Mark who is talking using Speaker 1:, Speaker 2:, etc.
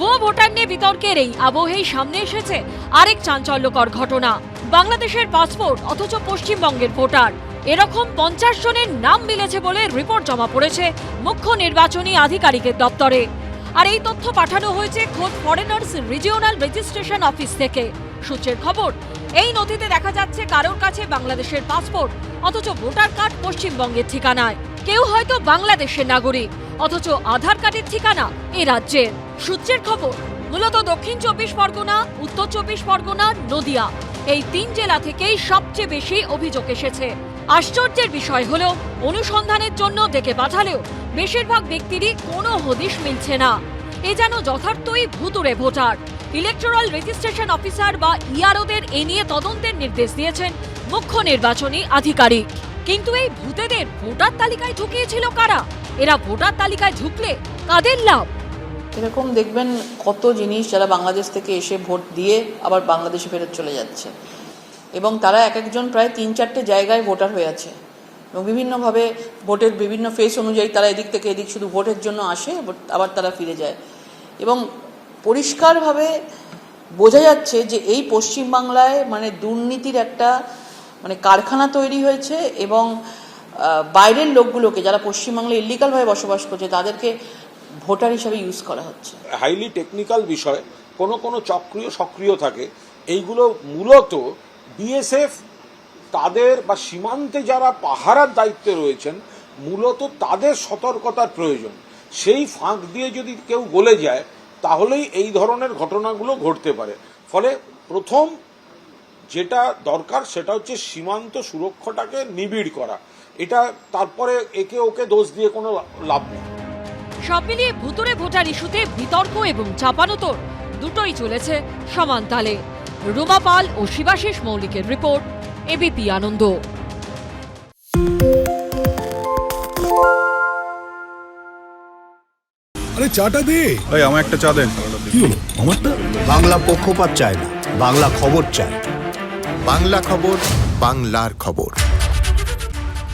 Speaker 1: ভুয়ো ভোটার নিয়ে বিতর্কের এই আবহেই সামনে এসেছে আরেক চাঞ্চল্যকর ঘটনা। বাংলাদেশের পাসপোর্ট, অথচ পশ্চিমবঙ্গের ভোটার। এরকম পঞ্চাশ জনের নাম মিলেছে বলে রিপোর্ট জমা পড়েছে মুখ্য নির্বাচনী আধিকারিকের দপ্তরে। আর এই তথ্য পাঠানো হয়েছে খোদ ফরেনার্স রিজিওনাল রেজিস্ট্রেশন অফিস থেকে। সূত্রের খবর, এই নথিতে দেখা যাচ্ছে কারোর কাছে বাংলাদেশের পাসপোর্ট, অথচ ভোটার কার্ড পশ্চিমবঙ্গের ঠিকানায়। কেউ হয়তো বাংলাদেশের নাগরিক। অথচ আধার কার্ডের ঠিকানা এ রাজ্যের। সূত্রের খবর, মূলত দক্ষিণ চব্বিশ পরগনা, উত্তর চব্বিশ পরগনা, নদিয়া এই তিন জেলা থেকেই সবচেয়ে বেশি অভিযোগ এসেছে। আশ্চর্যের বিষয় হল, অনুসন্ধানের জন্য ডেকে পাঠালেও বেশিরভাগ ব্যক্তিরই কোনো হদিশ মিলছে না। এ যেন যথার্থই ভুতুরে ভোটার। ইলেকটোরাল রেজিস্ট্রেশন অফিসার বা ইআরওদের এ নিয়ে তদন্তের নির্দেশ দিয়েছেন মুখ্য নির্বাচনী আধিকারিক। কিন্তু এই ভূতেদের ভোটার তালিকায় ঢুকিয়েছিল কারা? এরা ভোটার তালিকায় ঢুকলে কাদের লাভ?
Speaker 2: এরকম দেখবেন কত জিনিস যারা বাংলাদেশ থেকে এসে ভোট দিয়ে আবার বাংলাদেশে ফেরত চলে যাচ্ছে। এবং তারা এক একজন প্রায় তিন চারটে জায়গায় ভোটার হয়ে আছে। এবং বিভিন্নভাবে ভোটের বিভিন্ন ফেস অনুযায়ী তারা এদিক থেকে এদিক শুধু ভোটের জন্য আসে আবার তারা ফিরে যায়। এবং পরিষ্কারভাবে বোঝা যাচ্ছে যে এই পশ্চিমবাংলায় মানে দুর্নীতির একটা মানে কারখানা তৈরি হয়েছে এবং বাইরের লোকগুলোকে যারা পশ্চিমবাংলায় ইলিগালভাবে বসবাস করছে, তাদেরকে ভোটার হিসাবে ইউজ করা হচ্ছে।
Speaker 3: হাইলি টেকনিক্যাল বিষয়। কোনো কোনো চক্রীয় সক্রিয় থাকে। এইগুলো মূলত বিএসএফ তাদের বা সীমান্তে যারা পাহারার দায়িত্বে রয়েছেন, মূলত তাদের সতর্কতার প্রয়োজন। সেই ফাঁক দিয়ে যদি কেউ গলে যায়, তাহলেই এই ধরনের ঘটনাগুলো ঘটতে পারে। ফলে প্রথম যেটা দরকার, সেটা হচ্ছে সীমান্ত সুরক্ষাটাকে নিবিড় করা। এটা তারপরে একে ওকে দোষ দিয়ে কোনো লাভ নেই।
Speaker 1: সব মিলিয়ে ভুতুরে ভোটার ইস্যুতে বিতর্ক এবং চাপানোতর দুটোই চলেছে সমান তালে। রুমা পাল ও শিবাশিস মৌলিকের রিপোর্ট এবিপি আনন্দ।
Speaker 4: আরে চাটা দে।
Speaker 5: ওই আমার একটা চা দেন।
Speaker 4: কি হলো? আমারটা?
Speaker 6: বাংলা পক্ষপাত চায় না বাংলা খবর চায়।
Speaker 7: বাংলা খবর বাংলার খবর।